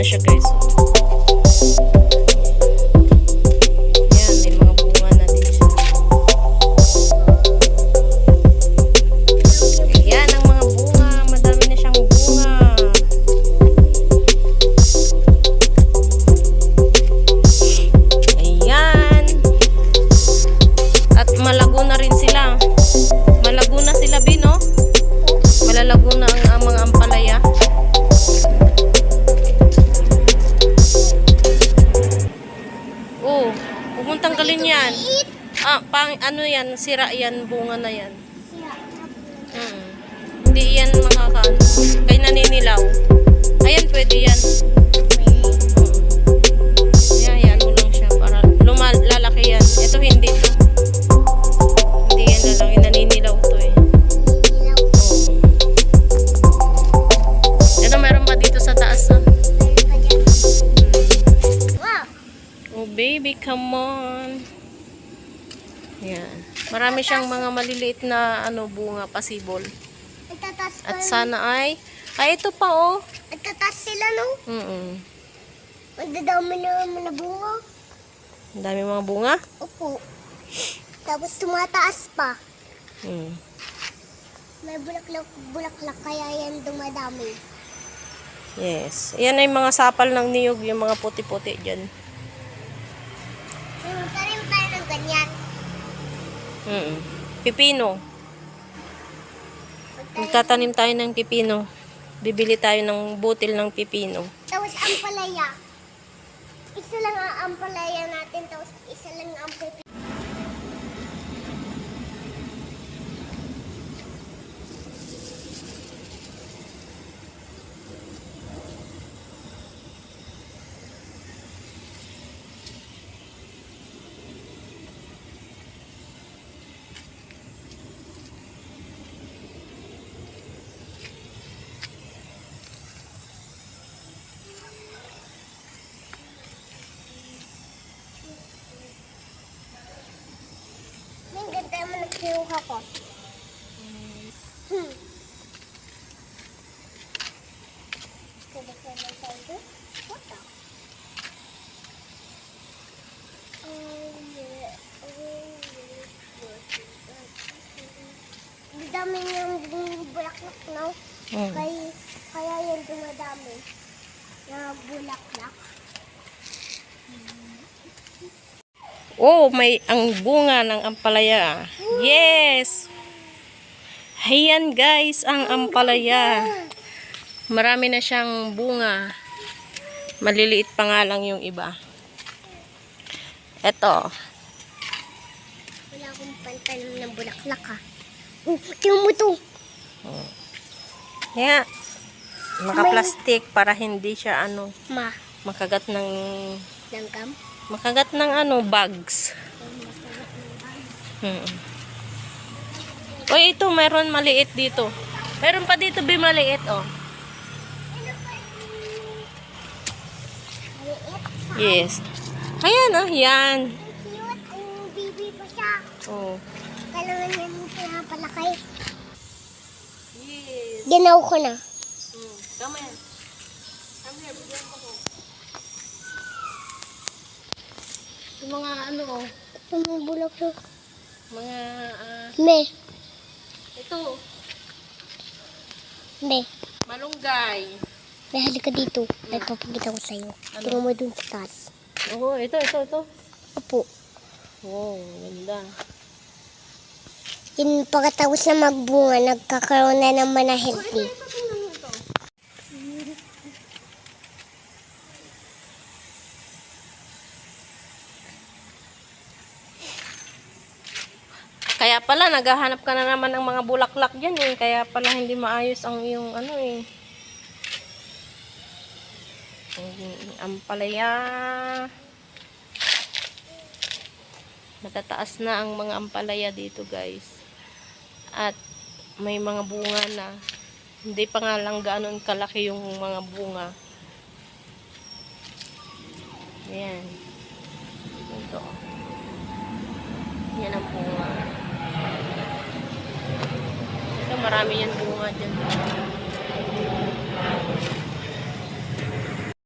Deixa que é. Ano yan, sira yan, bunga na yan. Mm. Hindi yan makakaano. Kay naninilaw. Ayan, pwede yan. Yan, yan mo lang siya para lumal lalaki yan. Ito hindi to. Hindi yan lalaki, naninilaw to eh. Ito meron pa dito sa taas ah. Wow. Oh baby, come on. Yan. Marami siyang mga maliliit na ano bunga pasibol. At sana ay ay ito pa oh. Nagtatas sila, no? Mm. Magdadami na na bunga. Ang dami mga bunga. Opo. Tapos tumataas pa. Mm. May bulaklak, bulaklak kaya yan dumadami. Yes. Yan ay mga sapal ng niyog, yung mga puti-puti dyan. Hmm, tarim tayo ng ganyan. Mm. Pipino. Magtanim- Magtatanim tayo ng pipino. Bibili tayo ng butil ng pipino. Tapos ang palaya. Isa lang ang ampalaya natin, tapos isa lang ang pepe. Ang nagkinuha ko. Hmm. Ganda ka na tayo. What the? Ang dami niyang bulaklak, no? Mm. Kaya, kaya yan dumadami. Na bulaklak. Oh, may ang bunga ng ampalaya. Yes! Ayan guys, ang ampalaya. Marami na siyang bunga. Maliliit pa nga lang yung iba. Eto. Wala akong pantanim ng bulaklak, ha? Oh, tingnan mo to. Yeah. Naka-plastic para hindi siya ano, Ma, makagat ng langgam. Makagat ng ano, bugs. Hmm. O ito, meron maliit dito. Meron pa dito bi maliit, oh. Yes. Ayan, oh, yan. Oh. Kailangan yan pinapalaki. Yes. Ginaw ko na. Hmm. Come here. Come here, bigyan mo ko. Yung mga ano, oh, Ang bulaklak. mga, ah, Me, ito, me. malunggay. Me, halika dito. May papagita ko sa'yo. Ano? Tingnan mo dun sa taas. Oo, ito, ito, ito. Opo. Wow, ganda. Yun, pagkatapos na magbunga, nagkakaroon na naman na healthy. Kaya pala, naghahanap ka na naman ng mga bulaklak dyan eh. Kaya pala hindi maayos ang iyong ano eh. Ang ampalaya. Natataas na ang mga ampalaya dito guys. At may mga bunga na. Hindi pa nga lang gaano kalaki yung mga bunga. Ayan. Ito. Yan ang bunga. Ito, marami yan bunga dyan.